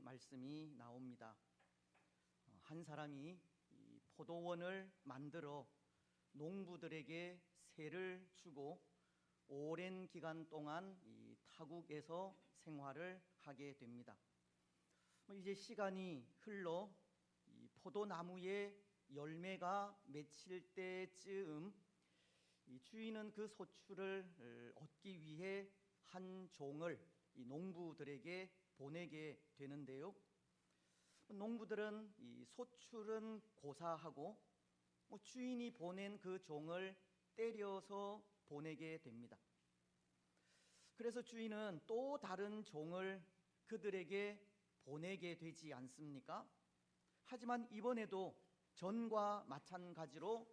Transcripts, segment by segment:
말씀이 나옵니다. 어, 한 사람이 이 포도원을 만들어 농부들에게 세를 주고 오랜 기간 동안 이 타국에서 생활을 하게 됩니다. 뭐 이제 시간이 흘러 이 포도나무의 열매가 맺힐 때쯤 이 주인은 그 소출을 어, 얻기 위해 한 종을 이 농부들에게 보내게 되는데요. 농부들은 이 소출은 고사하고 뭐 주인이 보낸 그 종을 때려서 보내게 됩니다. 그래서 주인은 또 다른 종을 그들에게 보내게 되지 않습니까? 하지만 이번에도 전과 마찬가지로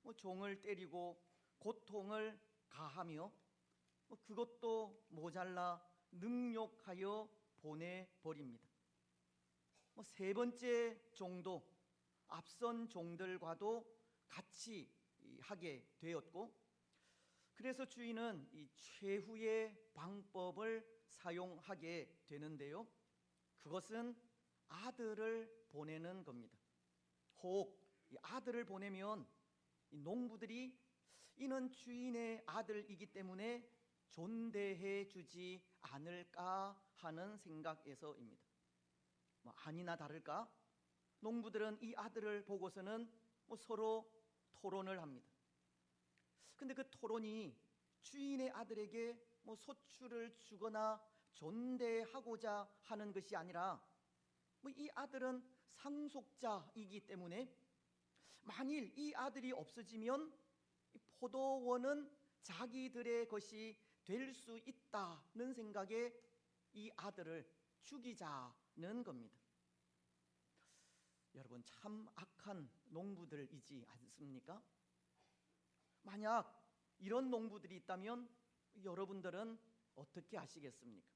뭐 종을 때리고 고통을 가하며 뭐 그것도 모자라 능욕하여 보내버립니다. 뭐 세 번째 종도 앞선 종들과도 같이 하게 되었고 그래서 주인은 이 최후의 방법을 사용하게 되는데요. 그것은 아들을 보내는 겁니다. 혹 아들을 보내면 이 농부들이 이는 주인의 아들이기 때문에 존대해 주지 않을까 하는 생각에서입니다. 뭐 아니나 다를까 농부들은 이 아들을 보고서는 뭐 서로 토론을 합니다. 근데 그 토론이 주인의 아들에게 뭐 소출을 주거나 존대하고자 하는 것이 아니라 뭐 이 아들은 상속자이기 때문에 만일 이 아들이 없어지면 포도원은 자기들의 것이 될 수 있다는 생각에 이 아들을 죽이자는 겁니다. 여러분 참 악한 농부들이지 않습니까? 만약 이런 농부들이 있다면 여러분들은 어떻게 하시겠습니까?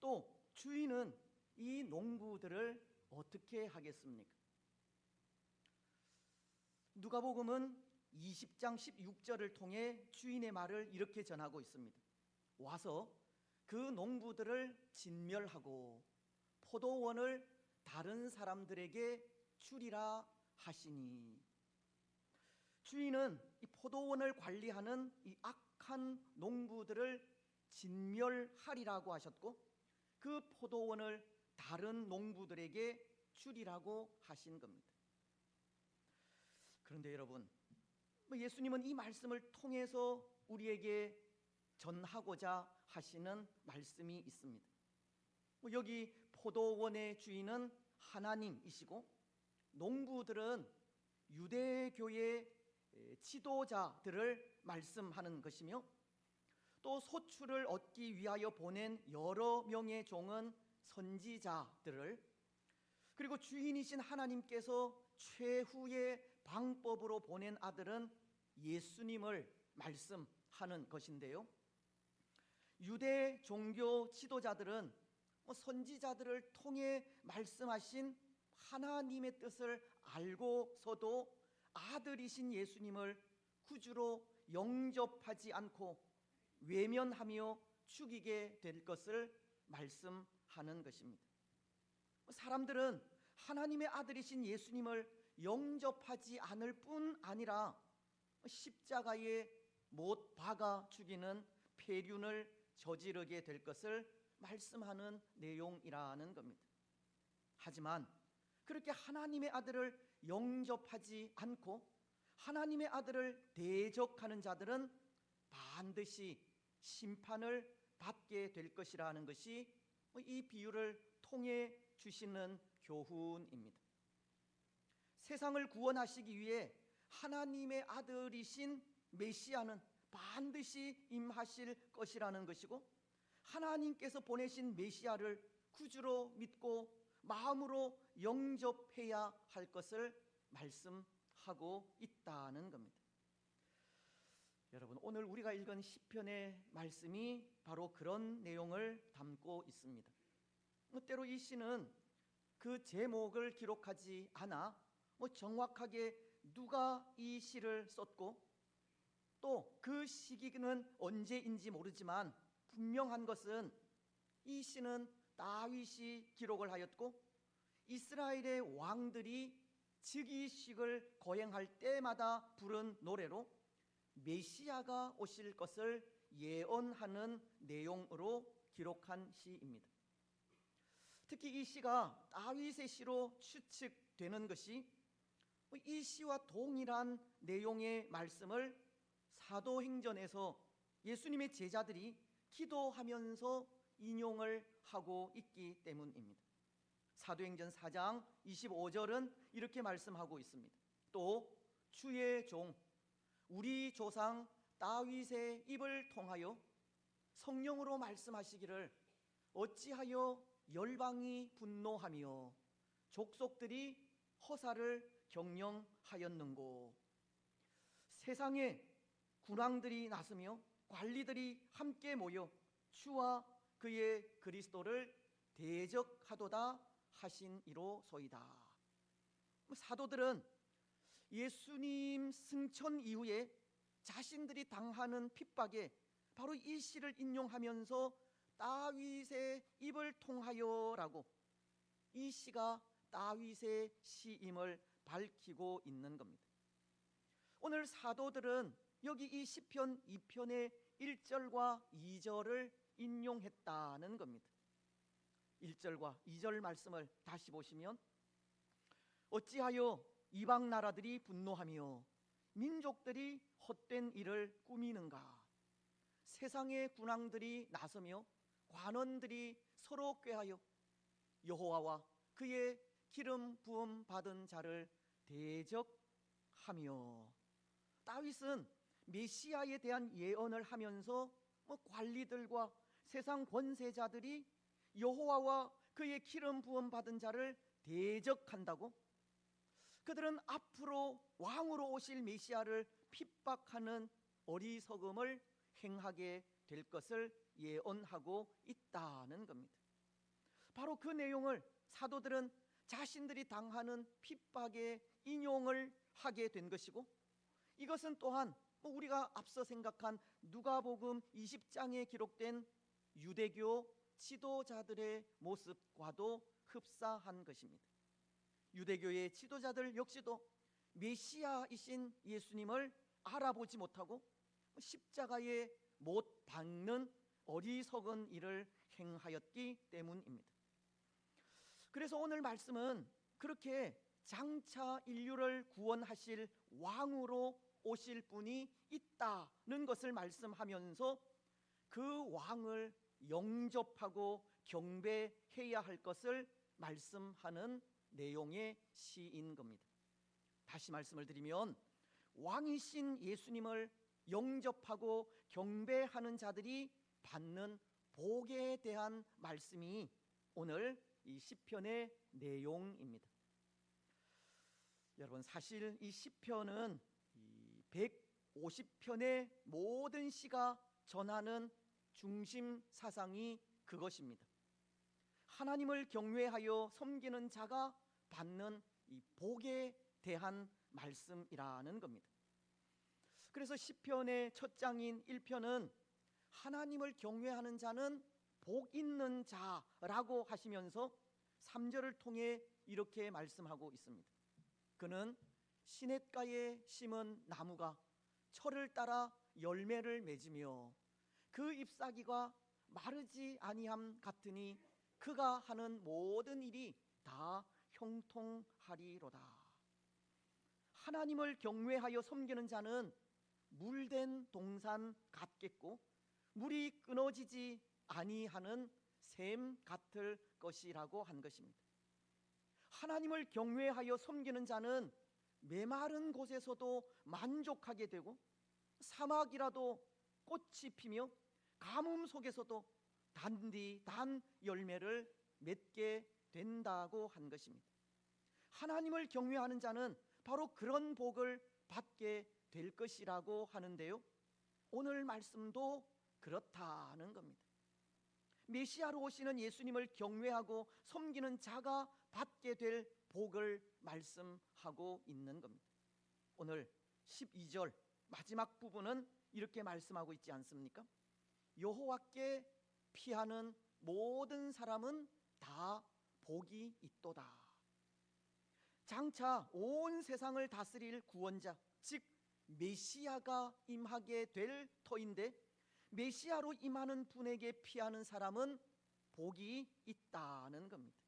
또 주인은 이 농부들을 어떻게 하겠습니까? 누가복음은 20장 16절을 통해 주인의 말을 이렇게 전하고 있습니다. 와서 그 농부들을 진멸하고 포도원을 다른 사람들에게 주리라 하시니 주인은 이 포도원을 관리하는 이 악한 농부들을 진멸하리라고 하셨고 그 포도원을 다른 농부들에게 주리라고 하신 겁니다. 그런데 여러분, 뭐 예수님은 이 말씀을 통해서 우리에게 전하고자 하시는 말씀이 있습니다. 뭐 여기 포도원의 주인은 하나님이시고 농부들은 유대교의 지도자들을 말씀하는 것이며 또 소출을 얻기 위하여 보낸 여러 명의 종은 선지자들을 그리고 주인이신 하나님께서 최후의 방법으로 보낸 아들은 예수님을 말씀하는 것인데요. 유대 종교 지도자들은 뭐 선지자들을 통해 말씀하신 하나님의 뜻을 알고서도 아들이신 예수님을 구주로 영접하지 않고 외면하며 죽이게 될 것을 말씀하는 것입니다. 사람들은 하나님의 아들이신 예수님을 영접하지 않을 뿐 아니라 십자가에 못 박아 죽이는 폐륜을 저지르게 될 것을 말씀하는 내용이라는 겁니다. 하지만 그렇게 하나님의 아들을 영접하지 않고 하나님의 아들을 대적하는 자들은 반드시 심판을 받게 될 것이라는 것이 이 비유를 통해 주시는 교훈입니다. 세상을 구원하시기 위해 하나님의 아들이신 메시아는 반드시 임하실 것이라는 것이고 하나님께서 보내신 메시아를 구주로 믿고 마음으로 영접해야 할 것을 말씀하고 있다는 겁니다. 여러분 오늘 우리가 읽은 시편의 말씀이 바로 그런 내용을 담고 있습니다. 뭐 때로 이 시는 그 제목을 기록하지 않아 뭐 정확하게 누가 이 시를 썼고 또 그 시기는 언제인지 모르지만 분명한 것은 이 시는 다윗이 기록을 하였고 이스라엘의 왕들이 즉위식을 거행할 때마다 부른 노래로 메시아가 오실 것을 예언하는 내용으로 기록한 시입니다. 특히 이 시가 다윗의 시로 추측되는 것이 이 시와 동일한 내용의 말씀을 사도행전에서 예수님의 제자들이 기도하면서 인용을 하고 있기 때문입니다. 사도행전 4장 25절은 이렇게 말씀하고 있습니다. 또 주의 종 우리 조상 다윗의 입을 통하여 성령으로 말씀하시기를 어찌하여 열방이 분노하며 족속들이 허사를 경영하였는고 세상에 군왕들이 나서며 관리들이 함께 모여 주와 그의 그리스도를 대적하도다 하신 이로소이다. 사도들은 예수님 승천 이후에 자신들이 당하는 핍박에 바로 이 시를 인용하면서 다윗의 입을 통하여라고 이 시가 다윗의 시임을 밝히고 있는 겁니다. 오늘 사도들은 여기 이 시편 2편의 1절과 2절을 인용했다는 겁니다. 1절과 2절 말씀을 다시 보시면 어찌하여 이방 나라들이 분노하며 민족들이 헛된 일을 꾸미는가 세상의 군왕들이 나서며 관원들이 서로 꾀하여 여호와와 그의 기름 부음 받은 자를 대적하며 다윗은 메시아에 대한 예언을 하면서 뭐 관리들과 세상 권세자들이 여호와와 그의 기름 부음 받은 자를 대적한다고 그들은 앞으로 왕으로 오실 메시아를 핍박하는 어리석음을 행하게 될 것을 예언하고 있다는 겁니다. 바로 그 내용을 사도들은 자신들이 당하는 핍박에 인용을 하게 된 것이고 이것은 또한 뭐 우리가 앞서 생각한 누가복음 20장에 기록된 유대교 지도자들의 모습과도 흡사한 것입니다. 유대교의 지도자들 역시도 메시아이신 예수님을 알아보지 못하고 십자가에 못 박는 어리석은 일을 행하였기 때문입니다. 그래서 오늘 말씀은 그렇게 장차 인류를 구원하실 왕으로 오실 분이 있다는 것을 말씀하면서 그 왕을 영접하고 경배해야 할 것을 말씀하는 내용의 시인 겁니다. 다시 말씀을 드리면 왕이신 예수님을 영접하고 경배하는 자들이 받는 복에 대한 말씀이 오늘 이 시편의 내용입니다. 여러분 사실 이 시편은 이 150편의 모든 시가 전하는 중심 사상이 그것입니다. 하나님을 경외하여 섬기는 자가 받는 이 복에 대한 말씀이라는 겁니다. 그래서 시편의 첫 장인 1편은 하나님을 경외하는 자는 복 있는 자라고 하시면서 3절을 통해 이렇게 말씀하고 있습니다. 그는 시냇가에 심은 나무가 철을 따라 열매를 맺으며 그 잎사귀가 마르지 아니함 같으니 그가 하는 모든 일이 다 형통하리로다. 하나님을 경외하여 섬기는 자는 물된 동산 같겠고 물이 끊어지지 아니하는 샘 같을 것이라고 한 것입니다. 하나님을 경외하여 섬기는 자는 메마른 곳에서도 만족하게 되고 사막이라도 꽃이 피며 가뭄 속에서도 단디 단 열매를 맺게 된다고 한 것입니다. 하나님을 경외하는 자는 바로 그런 복을 받게 될 것이라고 하는데요. 오늘 말씀도 그렇다는 겁니다. 메시아로 오시는 예수님을 경외하고 섬기는 자가 받게 될 복을 말씀하고 있는 겁니다. 오늘 12절 마지막 부분은 이렇게 말씀하고 있지 않습니까? 여호와께 피하는 모든 사람은 다 복이 있도다. 장차 온 세상을 다스릴 구원자, 즉 메시아가 임하게 될 터인데 메시아로 임하는 분에게 피하는 사람은 복이 있다는 겁니다.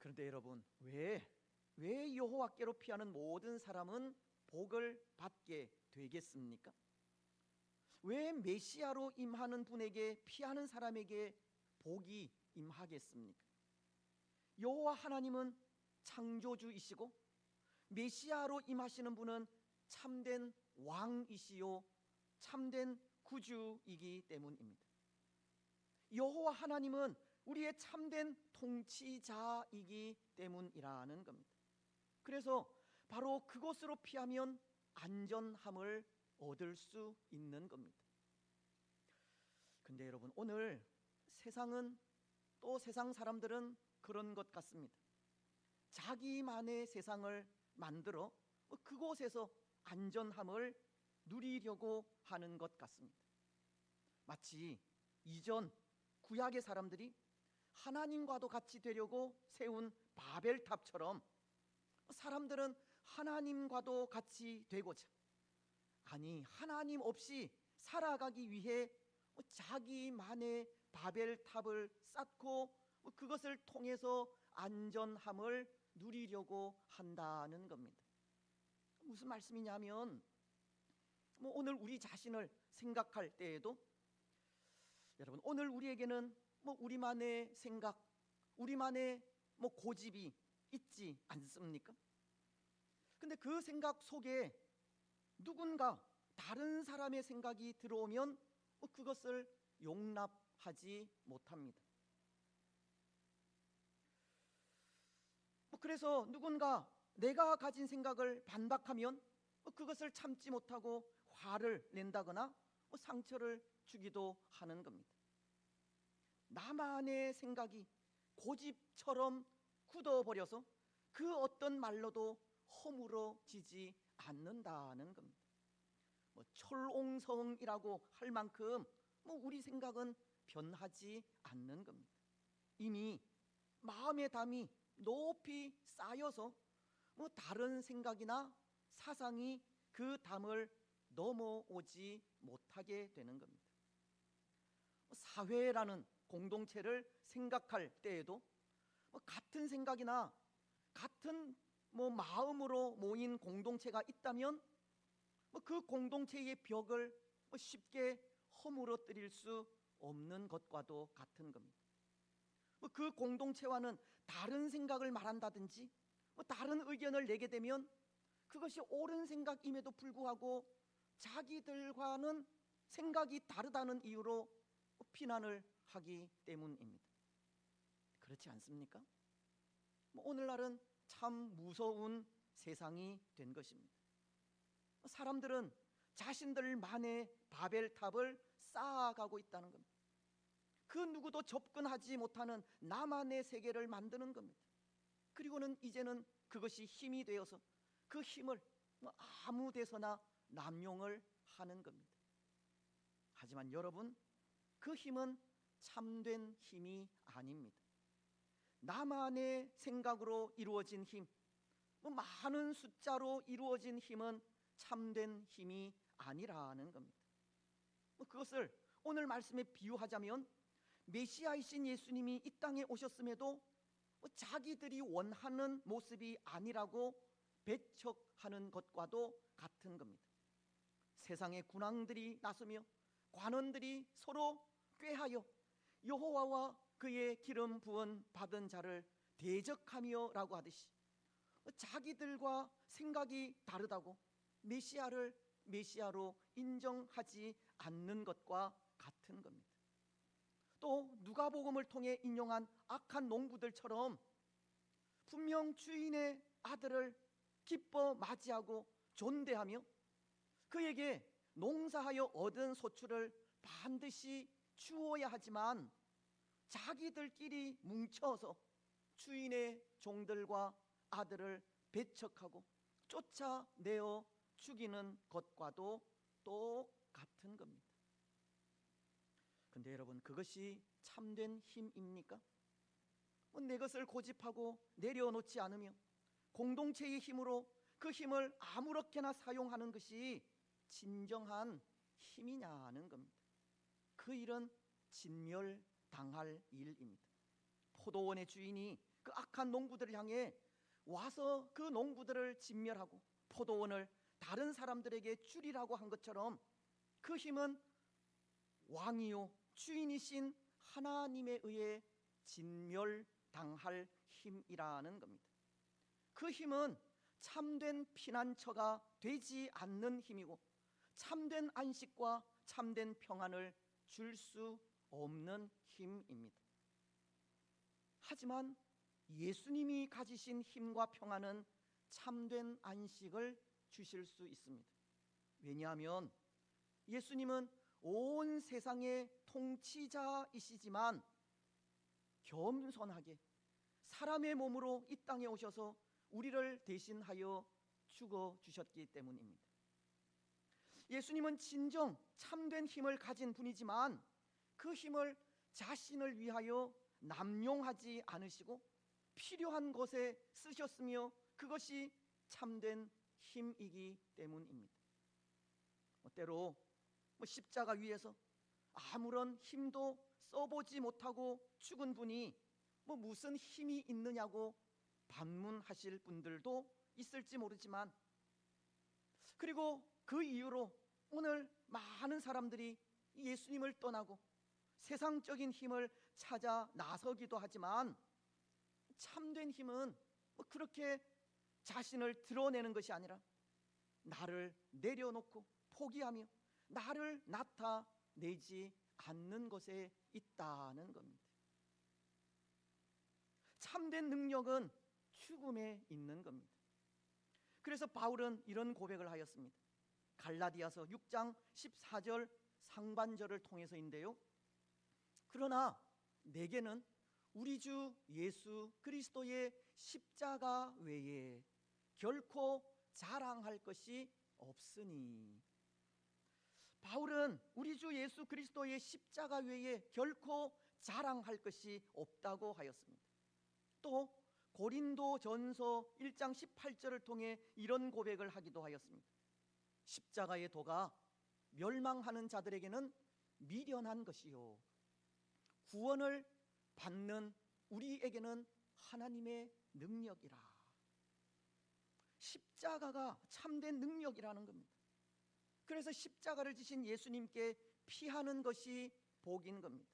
그런데 여러분, 왜, 왜 여호와께로 피하는 모든 사람은 복을 받게 되겠습니까? 왜 메시아로 임하는 분에게 피하는 사람에게 복이 임하겠습니까? 여호와 하나님은 창조주이시고 메시아로 임하시는 분은 참된 왕이시요 참된 구주이기 때문입니다. 여호와 하나님은 우리의 참된 통치자이기 때문이라는 겁니다. 그래서 바로 그곳으로 피하면 안전함을 얻을 수 있는 겁니다. 근데 여러분 오늘 세상은 또 세상 사람들은 그런 것 같습니다. 자기만의 세상을 만들어 그곳에서 안전함을 누리려고 하는 것 같습니다. 마치 이전 구약의 사람들이 하나님과도 같이 되려고 세운 바벨탑처럼 사람들은 하나님과도 같이 되고자 아니 하나님 없이 살아가기 위해 자기만의 바벨탑을 쌓고 그것을 통해서 안전함을 누리려고 한다는 겁니다. 무슨 말씀이냐면 뭐 오늘 우리 자신을 생각할 때에도 여러분 오늘 우리에게는 뭐 우리만의 생각, 우리만의 뭐 고집이 있지 않습니까? 근데 그 생각 속에 누군가 다른 사람의 생각이 들어오면 뭐 그것을 용납하지 못합니다. 뭐 그래서 누군가 내가 가진 생각을 반박하면 뭐 그것을 참지 못하고 화를 낸다거나 뭐 상처를 주기도 하는 겁니다. 나만의 생각이 고집처럼 굳어버려서 그 어떤 말로도 허물어지지 않는다는 겁니다. 뭐 철옹성이라고 할 만큼 뭐 우리 생각은 변하지 않는 겁니다. 이미 마음의 담이 높이 쌓여서 뭐 다른 생각이나 사상이 그 담을 넘어오지 못하게 되는 겁니다. 사회라는 공동체를 생각할 때에도 뭐 같은 생각이나 같은 뭐 마음으로 모인 공동체가 있다면 뭐 그 공동체의 벽을 뭐 쉽게 허물어뜨릴 수 없는 것과도 같은 겁니다. 뭐 그 공동체와는 다른 생각을 말한다든지 뭐 다른 의견을 내게 되면 그것이 옳은 생각임에도 불구하고 자기들과는 생각이 다르다는 이유로 비난을 하기 때문입니다. 그렇지 않습니까? 뭐 오늘날은 참 무서운 세상이 된 것입니다. 사람들은 자신들만의 바벨탑을 쌓아가고 있다는 겁니다. 그 누구도 접근하지 못하는 나만의 세계를 만드는 겁니다. 그리고는 이제는 그것이 힘이 되어서 그 힘을 뭐 아무 데서나 남용을 하는 겁니다. 하지만 여러분, 그 힘은 참된 힘이 아닙니다. 나만의 생각으로 이루어진 힘, 뭐 많은 숫자로 이루어진 힘은 참된 힘이 아니라는 겁니다. 뭐 그것을 오늘 말씀에 비유하자면 메시아이신 예수님이 이 땅에 오셨음에도 뭐 자기들이 원하는 모습이 아니라고 배척하는 것과도 같은 겁니다. 세상의 군왕들이 나서며 관원들이 서로 꾀하여 여호와와 그의 기름 부은 받은 자를 대적하며라고 하듯이 자기들과 생각이 다르다고 메시아를 메시아로 인정하지 않는 것과 같은 겁니다. 또 누가복음을 통해 인용한 악한 농부들처럼 분명 주인의 아들을 기뻐 맞이하고 존대하며 그에게 농사하여 얻은 소출을 반드시 주어야 하지만 자기들끼리 뭉쳐서 주인의 종들과 아들을 배척하고 쫓아내어 죽이는 것과도 또 같은 겁니다. 근데 여러분 그것이 참된 힘입니까? 뭐내 것을 고집하고 내려놓지 않으며 공동체의 힘으로 그 힘을 아무렇게나 사용하는 것이 진정한 힘이냐는 겁니다. 그 일은 진멸당할 일입니다. 포도원의 주인이 그 악한 농부들을 향해 와서 그 농부들을 진멸하고 포도원을 다른 사람들에게 줄이라고 한 것처럼 그 힘은 왕이요 주인이신 하나님에 의해 진멸당할 힘이라는 겁니다. 그 힘은 참된 피난처가 되지 않는 힘이고 참된 안식과 참된 평안을 줄 수 없는 힘입니다. 하지만 예수님이 가지신 힘과 평안은 참된 안식을 주실 수 있습니다. 왜냐하면 예수님은 온 세상의 통치자이시지만 겸손하게 사람의 몸으로 이 땅에 오셔서 우리를 대신하여 죽어 주셨기 때문입니다. 예수님은 진정 참된 힘을 가진 분이지만 그 힘을 자신을 위하여 남용하지 않으시고 필요한 것에 쓰셨으며 그것이 참된 힘이기 때문입니다. 뭐 때로 뭐 십자가 위에서 아무런 힘도 써보지 못하고 죽은 분이 뭐 무슨 힘이 있느냐고 반문하실 분들도 있을지 모르지만 그리고 그 이유로 오늘 많은 사람들이 예수님을 떠나고 세상적인 힘을 찾아 나서기도 하지만 참된 힘은 뭐 그렇게 자신을 드러내는 것이 아니라 나를 내려놓고 포기하며 나를 나타내지 않는 것에 있다는 겁니다. 참된 능력은 죽음에 있는 겁니다. 그래서 바울은 이런 고백을 하였습니다. 갈라디아서 6장 14절 상반절을 통해서인데요. 그러나 내게는 우리 주 예수 그리스도의 십자가 외에 결코 자랑할 것이 없으니 바울은 우리 주 예수 그리스도의 십자가 외에 결코 자랑할 것이 없다고 하였습니다. 또 고린도 전서 1장 18절을 통해 이런 고백을 하기도 하였습니다. 십자가의 도가 멸망하는 자들에게는 미련한 것이요. 구원을 받는 우리에게는 하나님의 능력이라. 십자가가 참된 능력이라는 겁니다. 그래서 십자가를 지신 예수님께 피하는 것이 복인 겁니다.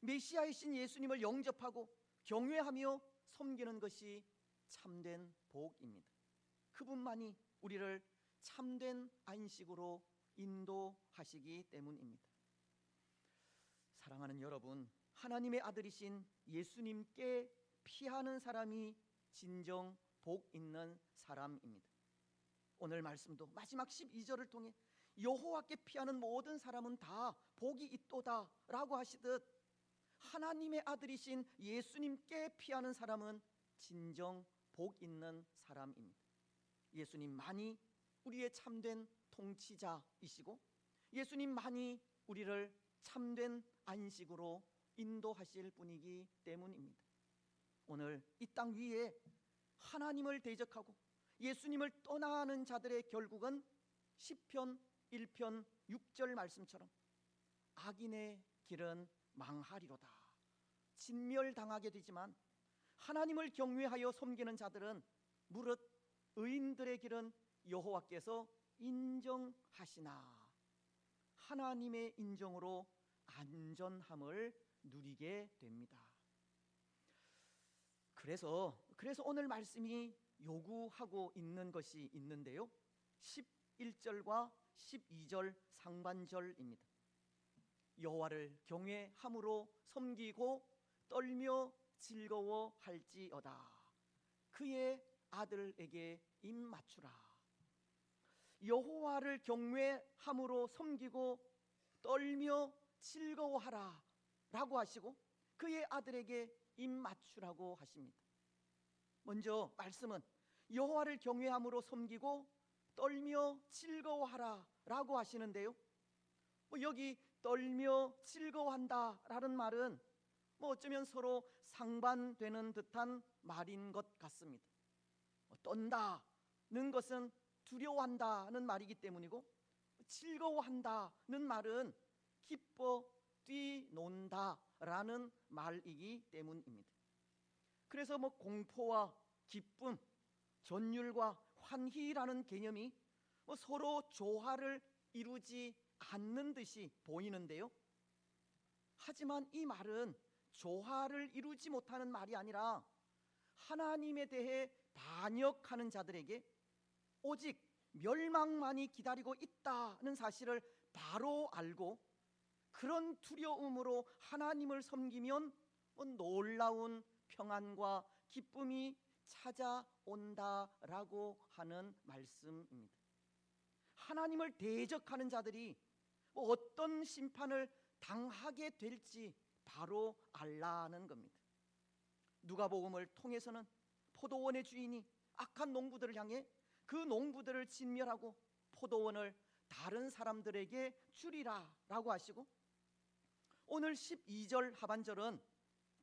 메시아이신 예수님을 영접하고 경외하며 섬기는 것이 참된 복입니다. 그분만이 우리를 참된 안식으로 인도하시기 때문입니다. 사랑하는 여러분, 하나님의 아들이신 예수님께 피하는 사람이 진정 복 있는 사람입니다. 오늘 말씀도 마지막 12절을 통해 여호와께 피하는 모든 사람은 다 복이 있도다라고 하시듯 하나님의 아들이신 예수님께 피하는 사람은 진정 복 있는 사람입니다. 예수님만이 우리의 참된 통치자이시고 예수님만이 우리를 참된 안식으로 인도하실 분이기 때문입니다. 오늘 이 땅 위에 하나님을 대적하고 예수님을 떠나는 자들의 결국은 시편 1편 6절 말씀처럼 악인의 길은 망하리로다. 진멸당하게 되지만 하나님을 경외하여 섬기는 자들은 무릇 의인들의 길은 여호와께서 인정하시나 하나님의 인정으로 안전함을 누리게 됩니다. 그래서 그래서 오늘 말씀이 요구하고 있는 것이 있는데요. 11절과 12절 상반절입니다. 여호와를 경외함으로 섬기고 떨며 즐거워할지어다. 그의 아들에게 입 맞추라. 여호와를 경외함으로 섬기고 떨며 즐거워하라 라고 하시고 그의 아들에게 입 맞추라고 하십니다. 먼저 말씀은 여호와를 경외함으로 섬기고 떨며 즐거워하라 라고 하시는데요. 뭐 여기 떨며 즐거워한다 라는 말은 뭐 어쩌면 서로 상반되는 듯한 말인 것 같습니다. 뭐 떤다는 것은 두려워한다는 말이기 때문이고 즐거워한다는 말은 기뻐 뛰논다라는 말이기 때문입니다. 그래서 뭐 공포와 기쁨, 전율과 환희라는 개념이 뭐 서로 조화를 이루지 않는 듯이 보이는데요. 하지만 이 말은 조화를 이루지 못하는 말이 아니라 하나님에 대해 반역하는 자들에게 오직 멸망만이 기다리고 있다는 사실을 바로 알고 그런 두려움으로 하나님을 섬기면 뭐 놀라운 평안과 기쁨이 찾아온다라고 하는 말씀입니다. 하나님을 대적하는 자들이 뭐 어떤 심판을 당하게 될지 바로 알라는 겁니다. 누가복음을 통해서는 포도원의 주인이 악한 농부들을 향해 그 농부들을 진멸하고 포도원을 다른 사람들에게 주리라라고 하시고 오늘 12절 하반절은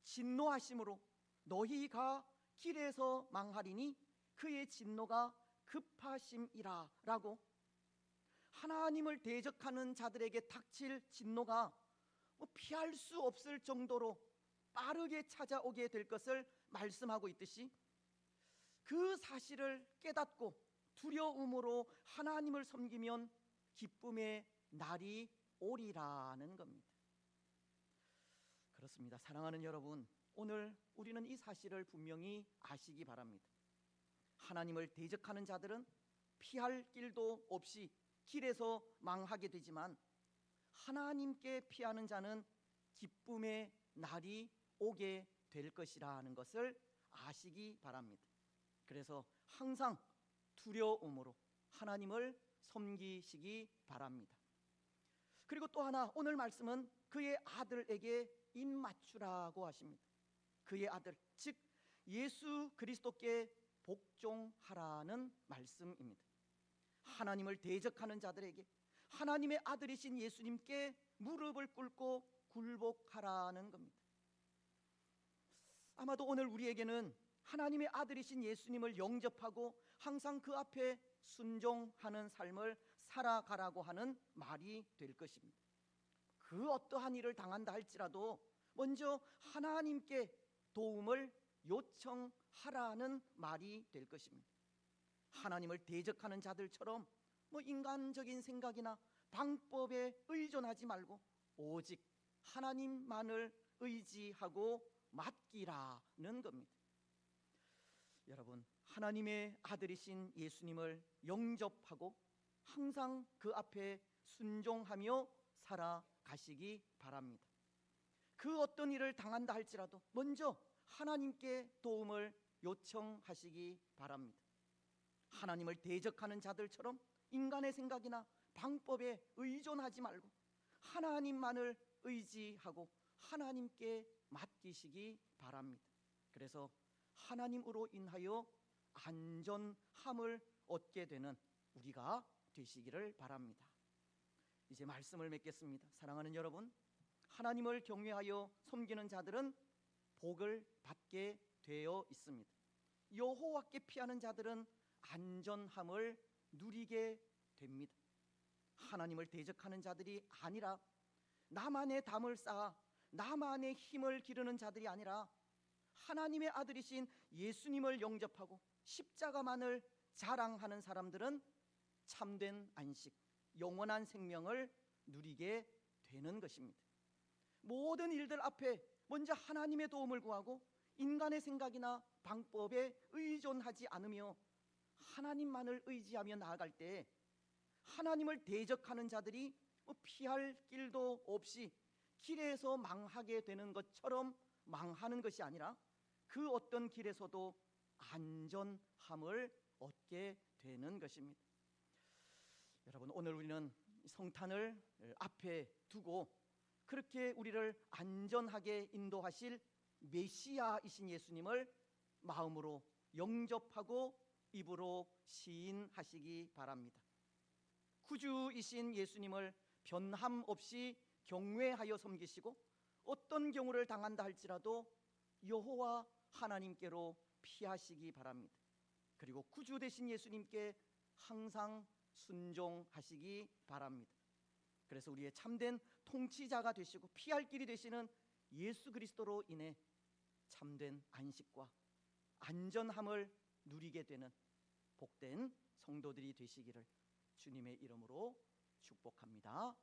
진노하심으로 너희가 길에서 망하리니 그의 진노가 급하심이라라고 하나님을 대적하는 자들에게 닥칠 진노가 뭐 피할 수 없을 정도로 빠르게 찾아오게 될 것을 말씀하고 있듯이 그 사실을 깨닫고 두려움으로 하나님을 섬기면 기쁨의 날이 오리라는 겁니다. 그렇습니다. 사랑하는 여러분, 오늘 우리는 이 사실을 분명히 아시기 바랍니다. 하나님을 대적하는 자들은 피할 길도 없이 길에서 망하게 되지만 하나님께 피하는 자는 기쁨의 날이 오게 될 것이라는 것을 아시기 바랍니다. 그래서 항상 두려움으로 하나님을 섬기시기 바랍니다. 그리고 또 하나 오늘 말씀은 그의 아들에게 입맞추라고 하십니다. 그의 아들 즉 예수 그리스도께 복종하라는 말씀입니다. 하나님을 대적하는 자들에게 하나님의 아들이신 예수님께 무릎을 꿇고 굴복하라는 겁니다. 아마도 오늘 우리에게는 하나님의 아들이신 예수님을 영접하고 항상 그 앞에 순종하는 삶을 살아가라고 하는 말이 될 것입니다. 그 어떠한 일을 당한다 할지라도 먼저 하나님께 도움을 요청하라는 말이 될 것입니다. 하나님을 대적하는 자들처럼 뭐 인간적인 생각이나 방법에 의존하지 말고 오직 하나님만을 의지하고 맡기라는 겁니다. 여러분, 하나님의 아들이신 예수님을 영접하고 항상 그 앞에 순종하며 살아가시기 바랍니다. 그 어떤 일을 당한다 할지라도 먼저 하나님께 도움을 요청하시기 바랍니다. 하나님을 대적하는 자들처럼 인간의 생각이나 방법에 의존하지 말고 하나님만을 의지하고 하나님께 맡기시기 바랍니다. 그래서 하나님으로 인하여 안전함을 얻게 되는 우리가 되시기를 바랍니다. 이제 말씀을 맺겠습니다. 사랑하는 여러분, 하나님을 경외하여 섬기는 자들은 복을 받게 되어 있습니다. 여호와께 피하는 자들은 안전함을 누리게 됩니다. 하나님을 대적하는 자들이 아니라 나만의 담을 쌓아 나만의 힘을 기르는 자들이 아니라 하나님의 아들이신 예수님을 영접하고 십자가만을 자랑하는 사람들은 참된 안식, 영원한 생명을 누리게 되는 것입니다. 모든 일들 앞에 먼저 하나님의 도움을 구하고 인간의 생각이나 방법에 의존하지 않으며 하나님만을 의지하며 나아갈 때 하나님을 대적하는 자들이 뭐 피할 길도 없이 길에서 망하게 되는 것처럼 망하는 것이 아니라 그 어떤 길에서도 안전함을 얻게 되는 것입니다. 여러분 오늘 우리는 성탄을 앞에 두고 그렇게 우리를 안전하게 인도하실 메시아이신 예수님을 마음으로 영접하고 입으로 시인하시기 바랍니다. 구주이신 예수님을 변함 없이 경외하여 섬기시고 어떤 경우를 당한다 할지라도 여호와 하나님께로 피하시기 바랍니다. 그리고 구주 되신 예수님께 항상 순종하시기 바랍니다. 그래서 우리의 참된 통치자가 되시고 피할 길이 되시는 예수 그리스도로 인해 참된 안식과 안전함을 누리게 되는 복된 성도들이 되시기를 주님의 이름으로 축복합니다.